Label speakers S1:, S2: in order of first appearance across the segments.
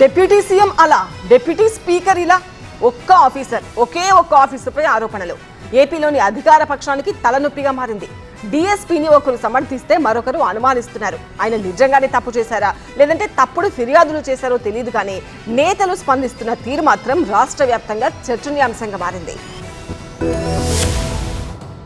S1: Deputy CM అలా deputy speaker ఇలా ఒక్క ఆఫీసర్ ఒకే ఒక్క ఆఫీసర్పై ఆరోపణలు. ఏపీలోని అధికార పక్షానికి తలనొప్పిగా మారింది. డిఎస్పీని ఒకరు సమర్థిస్తే మరొకరు అనుమానిస్తున్నారు. ఆయన నిజంగానే తప్పు చేశారా? లేదంటే తప్పుడు ఫిర్యాదులు చేశారో తెలియదు కానీ నేతలు స్పందిస్తున్న తీరు మాత్రం రాష్ట్ర వ్యాప్తంగా చర్చనీయాంశంగా మారింది.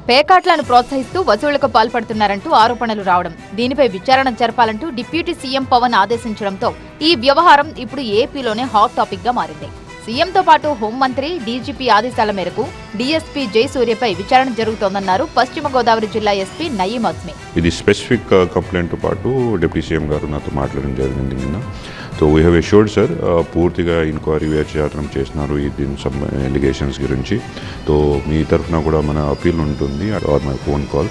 S2: పేకాట్లను ప్రోత్సహిస్తూ వసూళ్ళకు పాల్పడుతున్నారంటూ ఆరోపణలు రావడం. దీనిపై విచారణ జరపాలంటూ డిప్యూటీ సీఎం పవన్ ఆదేశించడంతో ఈ వ్యవహారం ఇప్పుడు ఏపీలోనే హాట్ టాపిక్గా మారింది. సీఎంతో పాటు హోంమంత్రి డీజీపీ ఆదేశాల మేరకు డీఎస్పీ జయసూర్యపై విచారణ జరుగుతోందన్నారు పశ్చిమ గోదావరి జిల్లా ఎస్పీ నయీం అజ్మీ
S3: ఇది స్పెసిఫిక్ uh, కంప్లైంట్తో పాటు డిప్యూటీ సీఎం గారు నాతో మాట్లాడడం జరిగింది నిన్న. So we have assured sir పూర్తిగా ఎంక్వైరీ విచారణం చేస్తున్నారు ఈ దీని సమ్ ఎలిగేషన్స్ గురించి. సో మీ తరఫున కూడా మన అపీల్ ఉంటుంది ఆర్ మై ఫోన్ కాల్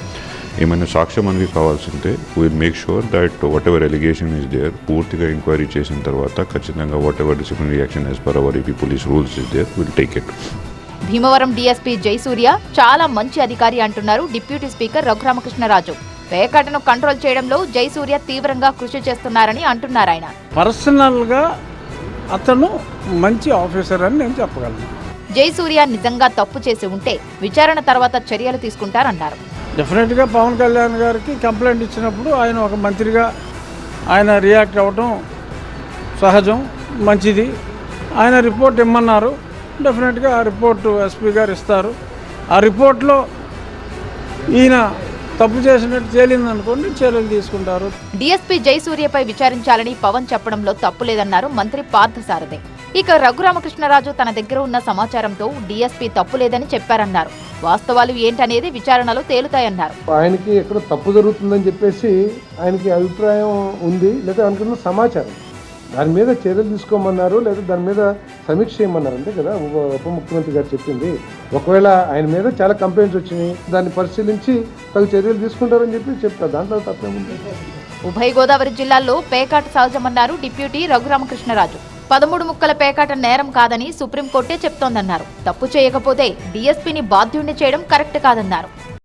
S3: ఏమైనా సాక్ష్యం మనకి కావాల్సింటే will make sure that whatever allegation is there పూర్తిగా ఎంక్వైరీ చేసిన తర్వాత ఖచ్చితంగా whatever disciplinary action as per our AP police rules is there will take it
S2: Bhimavaram DSP Jayasurya చాలా మంచి అధికారి అంటున్నారు డిప్యూటీ స్పీకర్ రఘురామకృష్ణరాజు. పేకాటను కంట్రోల్ చేయడంలో జయసూర్య తీవ్రంగా కృషి చేస్తున్నారని అంటున్నారు ఆయన.
S4: పర్సనల్గా అతను మంచి ఆఫీసర్ అని నేను చెప్పగలను.
S2: జయసూర్య నిజంగా తప్పు చేసి ఉంటే విచారణ తర్వాత చర్యలు తీసుకుంటారన్నారు.
S4: డెఫినెట్గా పవన్ కళ్యాణ్ గారికి కంప్లైంట్ ఇచ్చినప్పుడు ఆయన ఒక మంత్రిగా ఆయన రియాక్ట్ అవ్వటం సహజం మంచిది. ఆయన రిపోర్ట్ ఇమ్మన్నారు. డెఫినెట్గా ఆ రిపోర్టు ఎస్పీ గారు ఇస్తారు. ఆ రిపోర్ట్లో ఈయన తప్పు చేసినట్టు తేలిందనుకోండి చర్యలు తీసుకుంటారు.
S2: డీఎస్పీ జయసూర్యపై విచారించాలని పవన్ చెప్పడంలో తప్పు లేదన్నారు మంత్రి పార్థసారథి. ఇక రఘురామకృష్ణరాజు తన దగ్గర ఉన్న సమాచారంతో డీఎస్పీ తప్పు లేదని చెప్పారన్నారు. వాస్తవాలు ఏంటనేది విచారణలో తేలుతాయన్నారు.
S5: ఆయనకి ఎక్కడ తప్పు జరుగుతుందని చెప్పేసి ఆయనకి అభిప్రాయం ఉంది లేదా అనుకున్న సమాచారం. దాని మీద చర్యలు తీసుకోమన్నారు లేదా దాని మీద సమీక్ష చేయమన్నారు. అంతే కదా? ఉప ముఖ్యమంత్రి గారు చెప్పింది. ఒకవేళ ఆయన మీద చాలా కంప్లైంట్స్ వచ్చినాయి దాన్ని పరిశీలించి తగు చర్యలు తీసుకుంటారని చెప్పి చెప్తారు. దాంట్లో తప్పేముంది?
S2: ఉభయ గోదావరి జిల్లాల్లో పేకాట సహజమన్నారు డిప్యూటీ రఘురామకృష్ణరాజు. పదమూడు ముక్కల పేకాట నేరం కాదని సుప్రీంకోర్టే చెప్తోందన్నారు. తప్పు చేయకపోతే డీఎస్పీని బాధ్యుణ్ణి చేయడం కరెక్ట్ కాదన్నారు.